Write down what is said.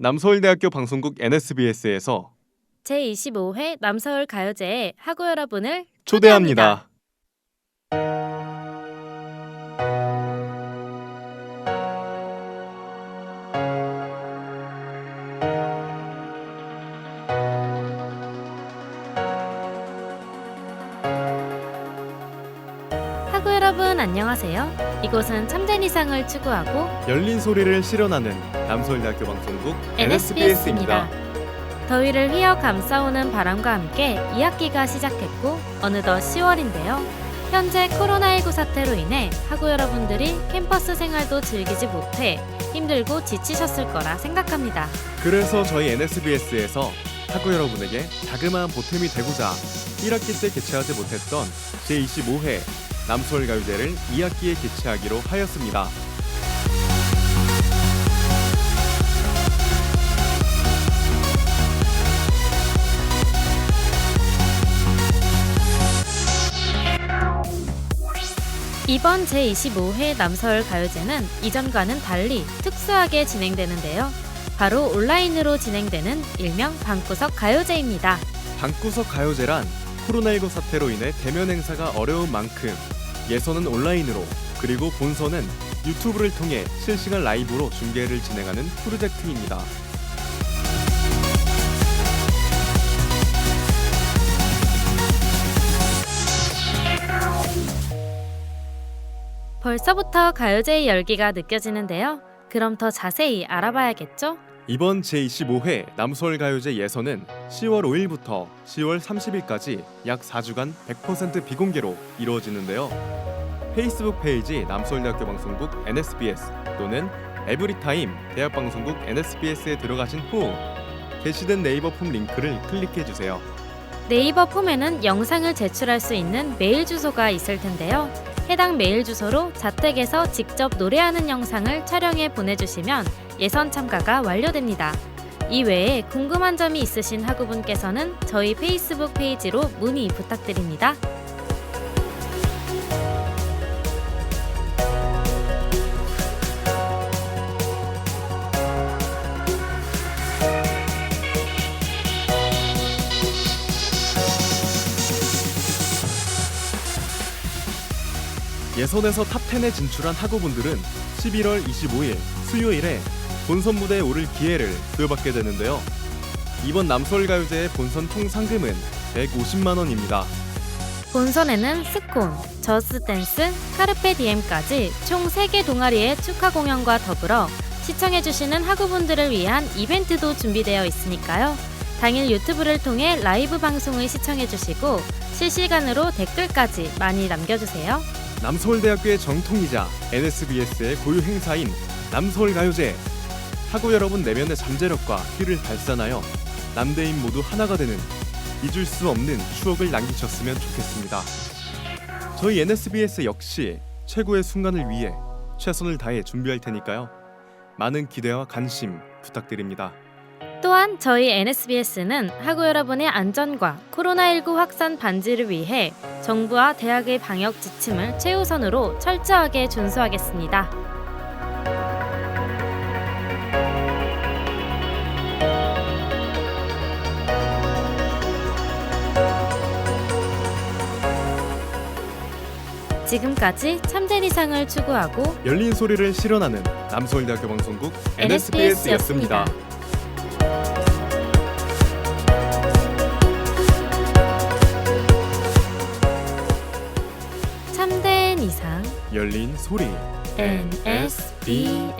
남서울대학교 방송국 NSBS에서 제25회 남서울 가요제에 학우 여러분을 초대합니다. 여러분 안녕하세요. 이곳은 참된 이상을 추구하고 열린 소리를 실현하는 남서울대학교 방송국 NSBS입니다. NSBS입니다. 더위를 휘어 감싸오는 바람과 함께 2학기가 시작했고 어느덧 10월인데요. 현재 코로나19 사태로 인해 학우 여러분들이 캠퍼스 생활도 즐기지 못해 힘들고 지치셨을 거라 생각합니다. 그래서 저희 NSBS에서 학우 여러분에게 자그마한 보탬이 되고자 1학기 때 개최하지 못했던 제25회 남서울가요제를 2학기에 개최하기로 하였습니다. 이번 제25회 남서울 가요제는 이전과는 달리 특수하게 진행되는데요. 바로 온라인으로 진행되는 일명 방구석 가요제입니다. 방구석 가요제란 코로나19 사태로 인해 대면 행사가 어려운 만큼 예선은 온라인으로 그리고 본선은 유튜브를 통해 실시간 라이브로 중계를 진행하는 프로젝트입니다. 벌써부터 가요제의 열기가 느껴지는데요. 그럼 더 자세히 알아봐야겠죠? 이번 제25회 남서울가요제 예선은 10월 5일부터 10월 30일까지 약 4주간 100% 비공개로 이루어지는데요. 페이스북 페이지 남서울대학교 방송국 NSBS 또는 에브리타임 대학방송국 NSBS에 들어가신 후 게시된 네이버 폼 링크를 클릭해 주세요. 네이버 폼에는 영상을 제출할 수 있는 메일 주소가 있을 텐데요. 해당 메일 주소로 자택에서 직접 노래하는 영상을 촬영해 보내주시면 예선 참가가 완료됩니다. 이외에 궁금한 점이 있으신 학우분께서는 저희 페이스북 페이지로 문의 부탁드립니다. 예선에서 탑10에 진출한 학우분들은 11월 25일 수요일에 본선 무대에 오를 기회를 부여받게 되는데요. 이번 남서울가요제의 본선 총 상금은 150만 원입니다. 본선에는 스콘, 저스댄스, 카르페 디엠까지 총 3개 동아리의 축하 공연과 더불어 시청해주시는 학우분들을 위한 이벤트도 준비되어 있으니까요. 당일 유튜브를 통해 라이브 방송을 시청해주시고 실시간으로 댓글까지 많이 남겨주세요. 남서울대학교의 정통이자 NSBS의 고유 행사인 남서울가요제 학우 여러분 내면의 잠재력과 희를 발산하여 남대인 모두 하나가 되는 잊을 수 없는 추억을 남기셨으면 좋겠습니다. 저희 NSBS 역시 최고의 순간을 위해 최선을 다해 준비할 테니까요. 많은 기대와 관심 부탁드립니다. 또한 저희 NSBS는 학우 여러분의 안전과 코로나19 확산 반지를 위해 정부와 대학의 방역 지침을 최우선으로 철저하게 준수하겠습니다. 지금까지 참된 이상을 추구하고 열린 소리를 실현하는 남서울대학교 방송국 NSBS였습니다. 참된 이상. 열린 소리. NSBS